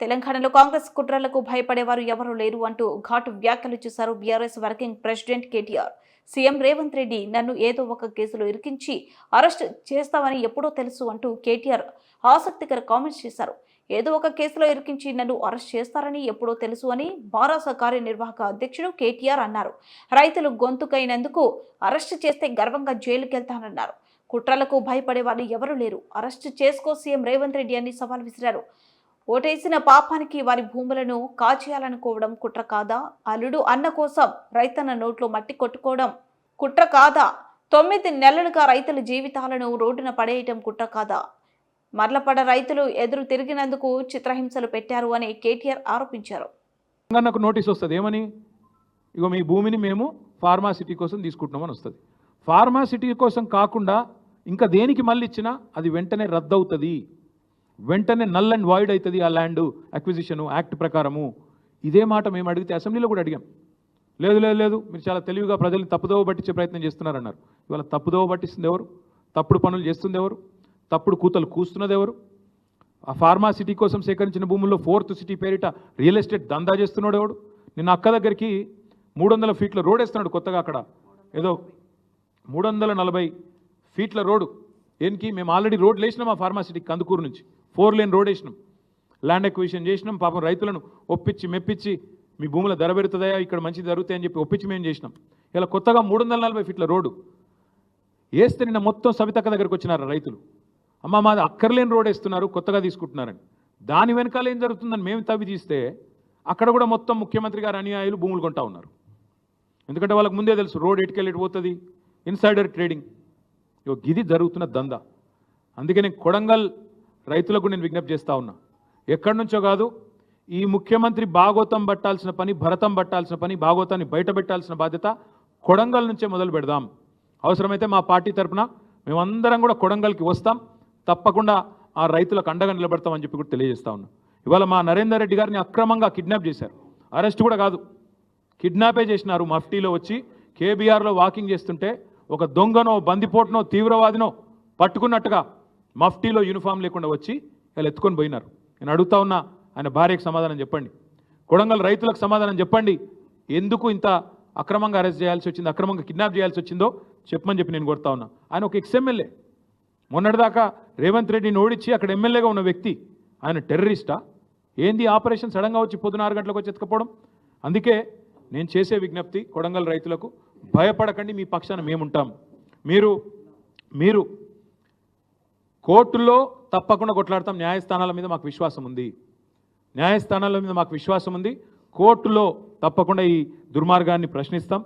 తెలంగాణలో కాంగ్రెస్ కుట్రలకు భయపడేవారు ఎవరూ లేరు అంటూ ఘాటు వ్యాఖ్యలు చేశారు BRS working president KTR. CM Revanth Reddy నన్ను ఏదో ఒక కేసులో ఇరికించి అరెస్ట్ చేస్తామని ఎప్పుడో తెలుసు అంటూ కేటీఆర్ ఆసక్తికర కామెంట్స్ చేశారు. ఏదో ఒక కేసులో ఇరికించి నన్ను అరెస్ట్ చేస్తారని ఎప్పుడో తెలుసు అని బారాస కార్యనిర్వాహక అధ్యక్షుడు కేటీఆర్ అన్నారు. రైతులు గొంతుకైనందుకు అరెస్ట్ చేస్తే గర్వంగా జైలుకెళ్తానన్నారు. కుట్రలకు భయపడే వాళ్ళు ఎవరూ లేరు. అరెస్ట్ చేసుకో సీఎం రేవంత్ రెడ్డి అని సవాల్ విసిరారు. ఓటేసిన పాపానికి వారి భూములను కాచేయాలనుకోవడం కుట్ర కాదా? అల్లుడు అన్న కోసం రైతన్న నోట్లో మట్టి కొట్టుకోవడం కుట్ర కాదా? తొమ్మిది నెలలుగా రైతుల జీవితాలను రోడ్డున పడేయటం కుట్ర కాదా? మర్లపడ రైతులు ఎదురు తిరిగినందుకు చిత్రహింసలు పెట్టారు అని కేటీఆర్ ఆరోపించారు. నాకు నోటీస్ వస్తుంది. ఏమని? ఇగో మీ భూమిని మేము ఫార్మాసిటీ కోసం తీసుకుంటున్నామని వస్తుంది. ఫార్మాసిటీ కోసం కాకుండా ఇంకా దేనికి మళ్ళీ ఇచ్చినా అది వెంటనే రద్దు అవుతుంది వెంటనే నల్ అండ్ వాయిడ్ అవుతుంది ఆ ల్యాండ్ అక్విజిషను యాక్ట్ ప్రకారము. ఇదే మాట మేము అడిగితే అసెంబ్లీలో కూడా అడిగాం. లేదు లేదు లేదు మీరు చాలా తెలివిగా ప్రజల్ని తప్పుదోవ పట్టించే ప్రయత్నం చేస్తున్నారన్నారు. ఇవాళ తప్పుదోవ పట్టిస్తుంది ఎవరు? తప్పుడు పనులు చేస్తుంది ఎవరు? తప్పుడు కూతలు కూస్తున్నది ఎవరు? ఆ ఫార్మా సిటీ కోసం సేకరించిన భూముల్లో ఫోర్త్ సిటీ పేరిట రియల్ ఎస్టేట్ దందా చేస్తున్నాడు ఎవడు? నిన్న అక్క దగ్గరికి మూడు వందల ఫీట్ల రోడ్ వేస్తున్నాడు కొత్తగా అక్కడ. ఏదో మూడు వందల నలభై ఫీట్ల రోడ్డు దేనికి మేము ఆల్రెడీ రోడ్లు వేసినాం ఆ ఫార్మాసిటీకి కందుకూరు నుంచి. ఫోర్ లేన్ రోడ్ వేసినాం. ల్యాండ్ ఎక్విజిషన్ చేసినాం పాపం రైతులను ఒప్పించి మెప్పించి మీ భూముల ధర పెరుగుతుందా ఇక్కడ మంచి జరుగుతాయని చెప్పి ఒప్పించి మేము చేసినాం. ఇలా కొత్తగా మూడు వందల నలభై ఫీట్ల రోడ్డు. వేస్తే నిన్న మొత్తం సవితక్క దగ్గరకు వచ్చినారు రైతులు. అమ్మ మాది అక్కర్లేని రోడ్ వేస్తున్నారు కొత్తగా తీసుకుంటున్నారని. దాని వెనకాల ఏం జరుగుతుందని మేము తవ్వి తీస్తే అక్కడ కూడా మొత్తం ముఖ్యమంత్రి గారు అనుయాయులు భూములు కొంటా ఉన్నారు. ఎందుకంటే వాళ్ళకి ముందే తెలుసు రోడ్ ఎటుకెళ్ళి పోతుంది? ఇన్సైడర్ ట్రేడింగ్ గిది జరుగుతున్న దందా. అందుకే నేను కొడంగల్ రైతులకు నేను విజ్ఞప్తి చేస్తా ఉన్నా. ఎక్కడి నుంచో కాదు ఈ ముఖ్యమంత్రి భాగోతం పట్టాల్సిన పని భరతం పట్టాల్సిన పని భాగోతాన్ని బయట పెట్టాల్సిన బాధ్యత కొడంగల్ నుంచే మొదలు పెడదాం. అవసరమైతే మా పార్టీ తరపున మేమందరం కూడా కొడంగల్కి వస్తాం. తప్పకుండా ఆ రైతులకు అండగా నిలబడతామని చెప్పి కూడా తెలియజేస్తా ఉన్నా. ఇవాళ మా నరేందర్ రెడ్డి గారిని అక్రమంగా కిడ్నాప్ చేశారు. అరెస్ట్ కూడా కాదు. కిడ్నాపే చేసినారు మఫ్టీలో వచ్చి. కేబీఆర్లో వాకింగ్ చేస్తుంటే ఒక దొంగనో బందిపోటునో తీవ్రవాదినో పట్టుకున్నట్టుగా మఫ్టీలో యూనిఫామ్ లేకుండా వచ్చి వీళ్ళు ఎత్తుకొని పోయినారు. నేను అడుగుతా ఉన్నా ఆయన భార్యకు సమాధానం చెప్పండి. కొడంగల్ రైతులకు సమాధానం చెప్పండి. ఎందుకు ఇంత అక్రమంగా అరెస్ట్ చేయాల్సి వచ్చింది అక్రమంగా కిడ్నాప్ చేయాల్సి వచ్చిందో చెప్పమని చెప్పి నేను కొడతా ఉన్నా. ఆయన ఒక ఎక్స్ఎమ్మెల్యే మొన్నటిదాకా రేవంత్ రెడ్డిని ఓడించి అక్కడ ఎమ్మెల్యేగా ఉన్న వ్యక్తి ఆయన టెర్రరిస్టా? ఏంది ఆపరేషన్ సడన్గా వచ్చి పొద్దున ఆరు గంటలకు వచ్చి ఎత్తుకపోవడం? అందుకే నేను చేసే విజ్ఞప్తి కొడంగల్ రైతులకు భయపడకండి మీ పక్షాన మేముంటాం. మీరు మీరు కోర్టుల్లో తప్పకుండా కొట్లాడతాం. న్యాయస్థానాల మీద మాకు విశ్వాసం ఉంది. న్యాయస్థానాల మీద మాకు విశ్వాసం ఉంది. కోర్టులో తప్పకుండా ఈ దుర్మార్గాన్ని ప్రశ్నిస్తాం.